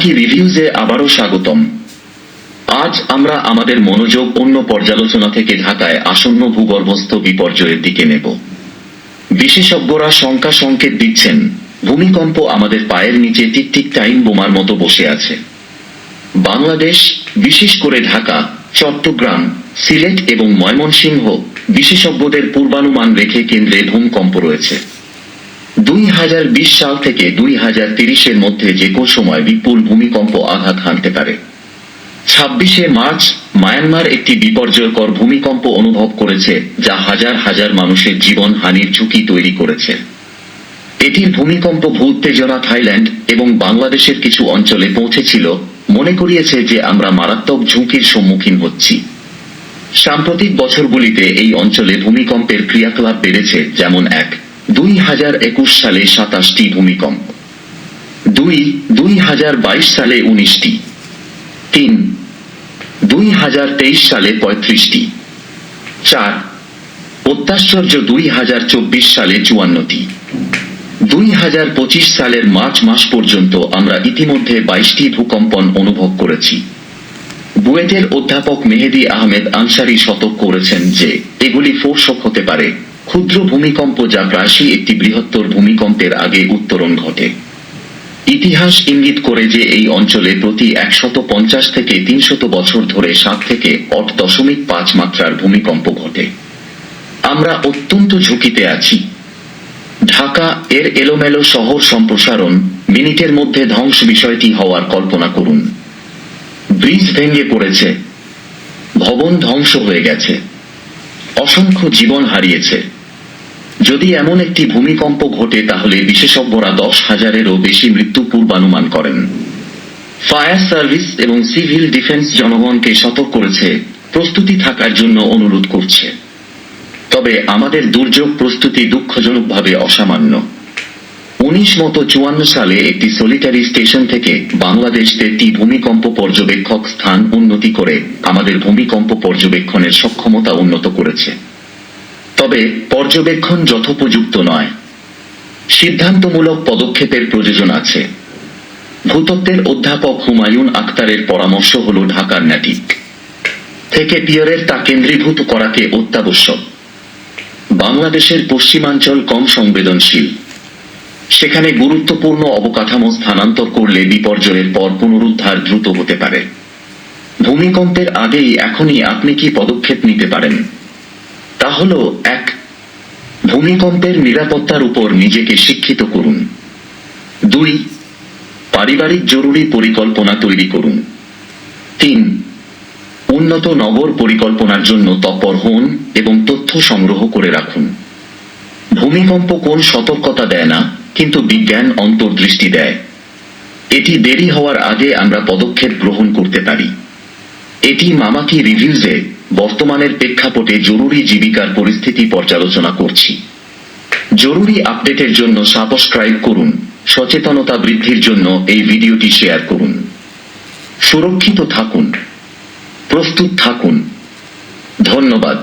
মামাকি রিভিউজে আবারও স্বাগতম? আজ আমরা আমাদের মনোযোগ অন্য পর্যালোচনা থেকে ঢাকায় আসন্ন ভূগর্ভস্থ বিপর্যয়ের দিকে নেব। বিশেষজ্ঞরা শঙ্কা সংকেত দিচ্ছেন, ভূমিকম্প আমাদের পায়ের নিচে টিকটিক টাইম বোমার মতো বসে আছে। বাংলাদেশ, বিশেষ করে ঢাকা, চট্টগ্রাম, সিলেট এবং ময়মনসিংহ বিশেষজ্ঞদের পূর্বানুমান রেখে কেন্দ্রে ভূমিকম্প রয়েছে। দুই হাজার বিশ সাল থেকে দুই হাজার তিরিশের মধ্যে যে কোনো সময় বিপুল ভূমিকম্প আঘাত হানতে পারে। ছাব্বিশে মার্চ মায়ানমার একটি বিপর্যয়কর ভূমিকম্প অনুভব করেছে, যা হাজার হাজার মানুষের জীবন হানির ঝুঁকি তৈরি করেছে। এটির ভূমিকম্প ভূত্তেজনা থাইল্যান্ড এবং বাংলাদেশের কিছু অঞ্চলে পৌঁছেছিল, মনে করিয়েছে যে আমরা মারাত্মক ঝুঁকির সম্মুখীন হচ্ছি। সাম্প্রতিক বছরগুলিতে এই অঞ্চলে ভূমিকম্পের ক্রিয়াকলাপ বেড়েছে যেমন এক। দুই হাজার একুশ সালে সাতাশটি ভূমিকম্প। দুই দুই হাজার বাইশ সালে উনিশটি। তিন, দুই হাজার তেইশ সালে পঁয়ত্রিশটি। চার, অত্যাশ্চর্য দুই হাজার চব্বিশ সালে চুয়ান্নটি। দুই হাজার পঁচিশ সালের মার্চ মাস পর্যন্ত আমরা ইতিমধ্যে বাইশটি ভূকম্পন অনুভব করেছি। বুয়েটের অধ্যাপক মেহেদি আহমেদ আনসারি সতর্ক করেছেন যে এগুলি ফোর্সক হতে পারে। ক্ষুদ্র ভূমিকম্প যা প্রায়শই একটি বৃহত্তর ভূমিকম্পের আগে উত্তরণ ঘটে। ইতিহাস ইঙ্গিত করে যে এই অঞ্চলে প্রতি একশত পঞ্চাশ থেকে তিনশত বছর ধরে সাত থেকে অট দশমিক পাঁচ মাত্রার ভূমিকম্প ঘটে। আমরা অত্যন্ত ঝুঁকিতে আছি। ঢাকা এর এলোমেলো শহর সম্প্রসারণ মিনিটের মধ্যে ধ্বংস বিষয়টি হওয়ার কল্পনা করুন। ব্রিজ ভেঙে পড়েছে। ভবন ধ্বংস হয়ে গেছে। অসংখ্য জীবন হারিয়েছে। যদি এমন একটি ভূমিকম্প ঘটে, তাহলে বিশেষজ্ঞরা দশ হাজারেরও বেশি মৃত্যু পূর্বানুমান করেন। ফায়ার সার্ভিস এবং সিভিল ডিফেন্স জনগণকে সতর্ক করেছে, প্রস্তুতি থাকার জন্য অনুরোধ করছে। তবে আমাদের দুর্যোগ প্রস্তুতি দুঃখজনকভাবে অসামান্য। উনিশ মতো চুয়ান্ন সালে একটি সলিটারি স্টেশন থেকে বাংলাদেশ তেরটি ভূমিকম্প পর্যবেক্ষক স্থান উন্নতি করে আমাদের ভূমিকম্প পর্যবেক্ষণের সক্ষমতা উন্নত করেছে। তবে পর্যবেক্ষণ যথোপযুক্ত নয়। সিদ্ধান্তমূলক পদক্ষেপের প্রয়োজন আছে। ভূতত্ত্বের অধ্যাপক হুমায়ুন আক্তারের পরামর্শ হল ঢাকার ন্যাটিক। থেকে পিয়রের তা কেন্দ্রীভূত করাকে অত্যাবশ্যক। বাংলাদেশের পশ্চিমাঞ্চল কম সংবেদনশীল। সেখানে গুরুত্বপূর্ণ অবকাঠামো স্থানান্তর করলে বিপর্যয়ের পর পুনরুদ্ধার দ্রুত হতে পারে। ভূমিকম্পের আগেই এখনই আপনি কি পদক্ষেপ নিতে পারেন? তা হল এক ভূমিকম্পের নিরাপত্তার উপর নিজেকে শিক্ষিত করুন। দুই, পারিবারিক জরুরি পরিকল্পনা তৈরি করুন। তিন, উন্নত নগর পরিকল্পনার জন্য তৎপর হন এবং তথ্য সংগ্রহ করে রাখুন। ভূমিকম্প কোন সতর্কতা দেয় না, কিন্তু বিজ্ঞান অন্তর্দৃষ্টি দেয়। এটি দেরি হওয়ার আগে আমরা পদক্ষেপ গ্রহণ করতে পারি। এটি মামাকি রিভিউজে বর্তমানের প্রেক্ষাপটে জরুরি জীবিকার পরিস্থিতি পর্যালোচনা করছি। জরুরি আপডেটের জন্য সাবস্ক্রাইব করুন, সচেতনতা বৃদ্ধির জন্য এই ভিডিওটি শেয়ার করুন। সুরক্ষিত থাকুন, প্রস্তুত থাকুন। ধন্যবাদ।